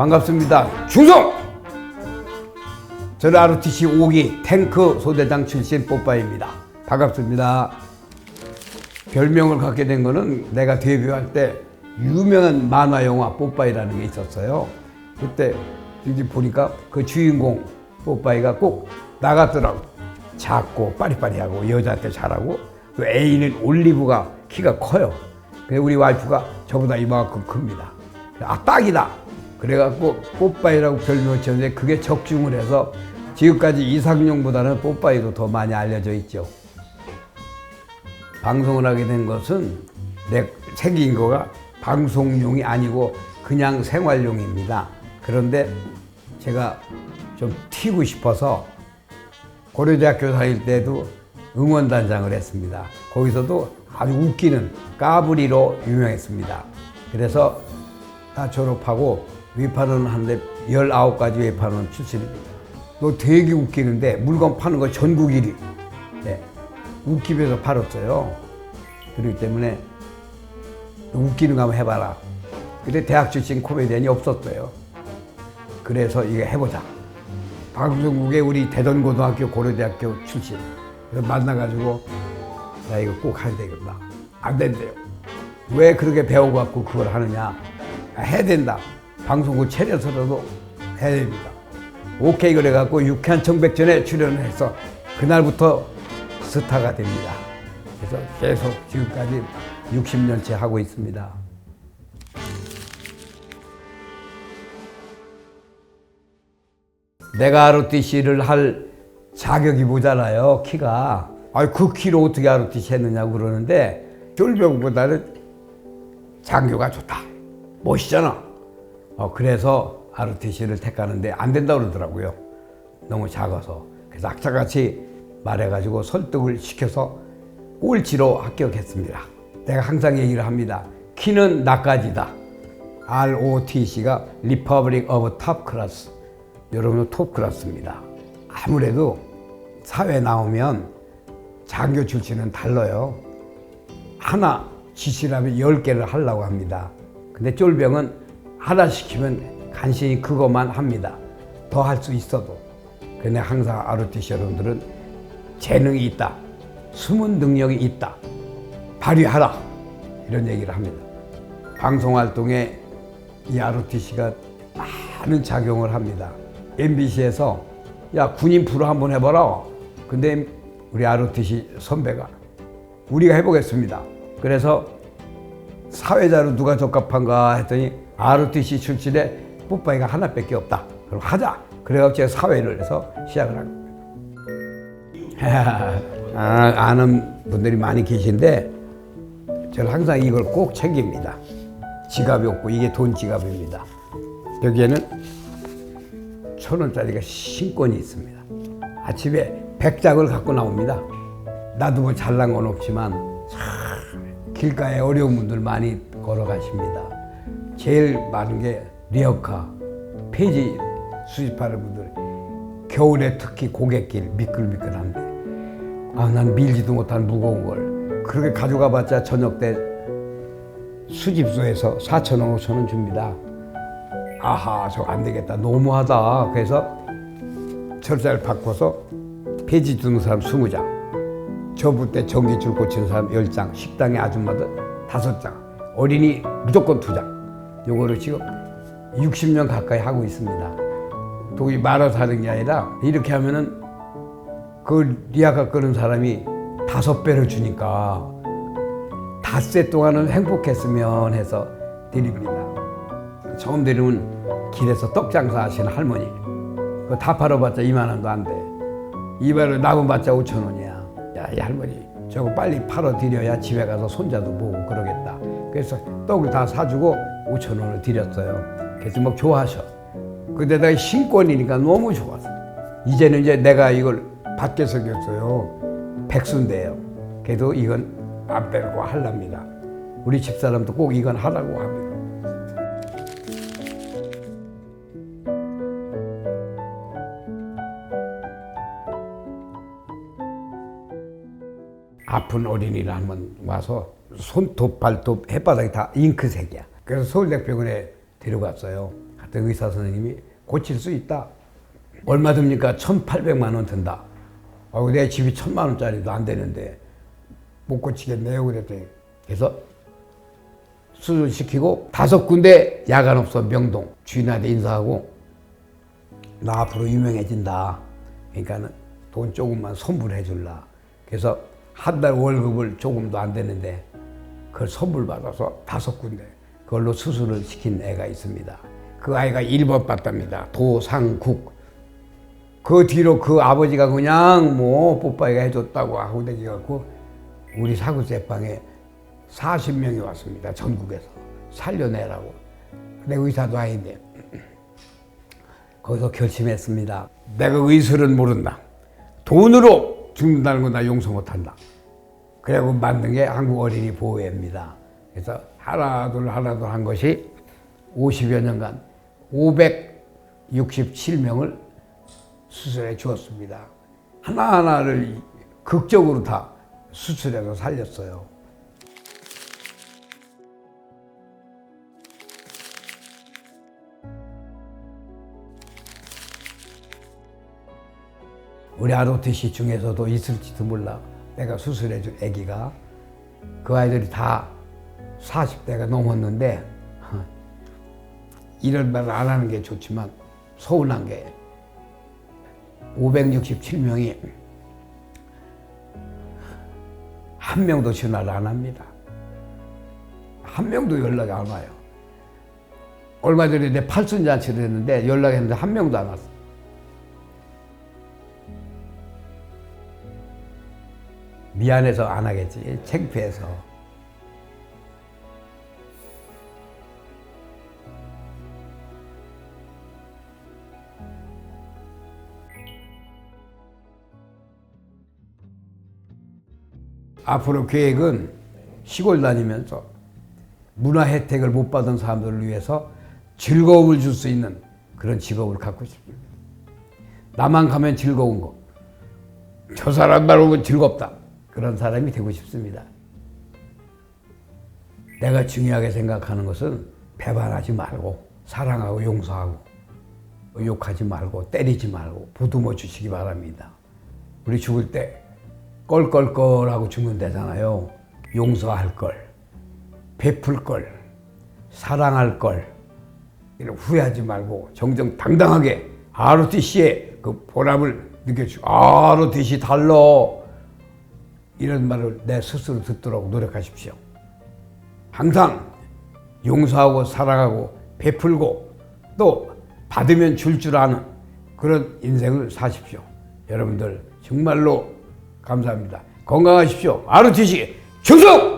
반갑습니다. 충성! 저는 ROTC 5기 탱크 소대장 출신 뽀빠입니다. 반갑습니다. 별명을 갖게 된 거는 내가 데뷔할 때 유명한 만화 영화 뽀빠이라는 게 있었어요. 그때 이제 보니까 그 주인공 뽀빠이가 꼭 나갔더라고. 작고 빠리빠리하고 여자한테 잘하고 또 애인은 올리브가 키가 커요. 그래서 우리 와이프가 저보다 이만큼 큽니다. 아 딱이다. 그래갖고 뽀빠이라고 별명을 지었는데 그게 적중을 해서 지금까지 이상용보다는 뽀빠이도 더 많이 알려져 있죠. 방송을 하게 된 것은 내 생긴 거가 방송용이 아니고 그냥 생활용입니다. 그런데 제가 좀 튀고 싶어서 고려대학교 다닐 때도 응원단장을 했습니다. 거기서도 아주 웃기는 까불이로 유명했습니다. 그래서 다 졸업하고 외판원 하는데 19가지 외판원 출신입니다. 너 되게 웃기는데 물건 파는 거 전국 1위. 네. 웃기면서 팔았어요. 그렇기 때문에 웃기는 거 한번 해봐라. 근데 대학 출신 코미디언이 없었어요. 그래서 이거 해보자. 방송국에 우리 대전고등학교 고려대학교 출신 그래서 만나가지고 나 이거 꼭 해야 되겠다. 안 된대요. 왜 그렇게 배워갖고 그걸 하느냐? 아, 해야 된다. 방송국 차려서라도 해야 됩니다. 오케이 그래갖고 유쾌한 청백전에 출연을 해서 그날부터 스타가 됩니다. 그래서 계속 지금까지 60년째 하고 있습니다. 내가 ROTC를 할 자격이 모자라요, 키가. 아, 그 키로 어떻게 ROTC 했느냐고 그러는데, 쫄병보다는 장교가 좋다. 멋있잖아. 어, 그래서 ROTC를 택하는데 안 된다 그러더라고요. 너무 작아서. 그래서 악착같이 말해가지고 설득을 시켜서 꼴찌로 합격했습니다. 내가 항상 얘기를 합니다. 키는 나까지다. ROTC가 Republic of Top Class. 여러분은 톱 클래스입니다. 아무래도 사회 나오면 장교 출신은 달라요. 하나 지시라면 열 개를 하려고 합니다. 근데 쫄병은 하나 시키면 간신히 그것만 합니다. 더 할 수 있어도. 근데 항상 ROTC 여러분들은 재능이 있다. 숨은 능력이 있다. 발휘하라. 이런 얘기를 합니다. 방송 활동에 이 ROTC가 많은 작용을 합니다. MBC에서 야 군인 프로 한번 해봐라. 근데 우리 ROTC 선배가 우리가 해보겠습니다. 그래서 사회자로 누가 적합한가 했더니 ROTC 출신의 뽀빠이가 하나밖에 없다. 그럼 하자. 제가 사회를 해서 시작을 한 겁니다. 아, 아는 분들이 많이 계신데 저는 항상 이걸 꼭 챙깁니다. 지갑이 없고 이게 돈 지갑입니다. 여기에는 천 원짜리가 신권이 있습니다. 아침에 백장을 갖고 나옵니다. 나도 뭐 잘난 건 없지만 참 길가에 어려운 분들 많이 걸어가십니다. 제일 많은 게 리어카, 폐지 수집하는 분들. 겨울에 특히 고갯길 미끌미끌한데 아, 난 밀지도 못한 무거운 걸 그렇게 가져가 봤자 저녁 때 수집소에서 4천 원, 5천 원 줍니다. 아하, 저거 안 되겠다. 너무하다. 그래서 철사를 바꿔서 폐지 주는 사람 20장, 저부 때 전기줄 고치는 사람 10장, 식당의 아줌마들 5장, 어린이 무조건 2장. 요거를 지금 60년 가까이 하고 있습니다. 독이 말아서 하는 게 아니라 이렇게 하면은 그 리아가 끄는 사람이 다섯 배를 주니까 닷새 동안은 행복했으면 해서 드립니다. 처음 데리면 길에서 떡 장사 하시는 할머니. 그거 다 팔아봤자 2만 원도 안 돼. 이발을 남은봤자 5천 원이야. 야, 이 할머니 저거 빨리 팔아 드려야 집에 가서 손자도 보고 그러겠다. 그래서 떡을 다 사주고 5천 원을 드렸어요. 그래서 막 좋아하셔. 근데다가 신권이니까 너무 좋았어. 이제는 이제 내가 이걸 받게 생겼어요. 백수인데요. 그래도 이건 안 빼고 할랍니다. 우리 집사람도 꼭 이건 하라고 합니다. 아픈 어린이를 한번 와서 손톱, 발톱, 햇바닥이 다 잉크색이야. 그래서 서울대병원에 데려갔어요. 그때 의사 선생님이 고칠 수 있다. 얼마 듭니까? 1,800만 원 든다. 아, 내 집이 천만 원짜리도 안 되는데 못 고치겠네요. 그랬더니 그래서 수술시키고 다섯 군데 야간업소 명동 주인한테 인사하고 나 앞으로 유명해진다. 그러니까는 돈 조금만 선불해 줄라. 그래서 한 달 월급을 조금도 안 되는데 그걸 선물 받아서 다섯 군데 그걸로 수술을 시킨 애가 있습니다. 그 아이가 1번 받답니다. 도상국. 그 뒤로 그 아버지가 그냥 뭐 뽀빠이가 해줬다고 하고 다니갖고 우리 사구 제방에 40명이 왔습니다. 전국에서 살려내라고. 근데 의사도 아닌데 거기서 결심했습니다. 내가 의술은 모른다. 돈으로 죽는다는 건 나 용서 못한다. 그래고 만든 게 한국 어린이 보호회입니다. 그래서 하나 둘 하나 둘 한 것이 50여 년간 567명을 수술해 주었습니다. 하나하나를 극적으로 다 수술해서 살렸어요. 우리 아로티시 중에서도 있을지도 몰라. 내가 수술해준 아기가 그 아이들이 다 40대가 넘었는데 이런 말을 안 하는 게 좋지만 서운한 게 567명이 한 명도 전화를 안 합니다. 한 명도 연락이 안 와요. 얼마 전에 내 팔순 잔치를 했는데 연락했는데 한 명도 안 왔어. 미안해서 안 하겠지. 창피해서. 앞으로 계획은 시골 다니면서 문화 혜택을 못 받은 사람들을 위해서 즐거움을 줄 수 있는 그런 직업을 갖고 싶습니다. 나만 가면 즐거운 거. 저 사람 말고 즐겁다. 그런 사람이 되고 싶습니다. 내가 중요하게 생각하는 것은 배반하지 말고 사랑하고 용서하고 욕하지 말고 때리지 말고 보듬어 주시기 바랍니다. 우리 죽을 때 껄껄껄하고 죽는 데잖아요. 용서할 걸, 베풀 걸, 사랑할 걸 이런 후회하지 말고 정정당당하게 ROTC의 그 보람을 느껴주고 ROTC 달러 이런 말을 내 스스로 듣도록 노력하십시오. 항상 용서하고 사랑하고 베풀고 또 받으면 줄줄 아는 그런 인생을 사십시오. 여러분들 정말로 감사합니다. 건강하십시오. ROTC 충성!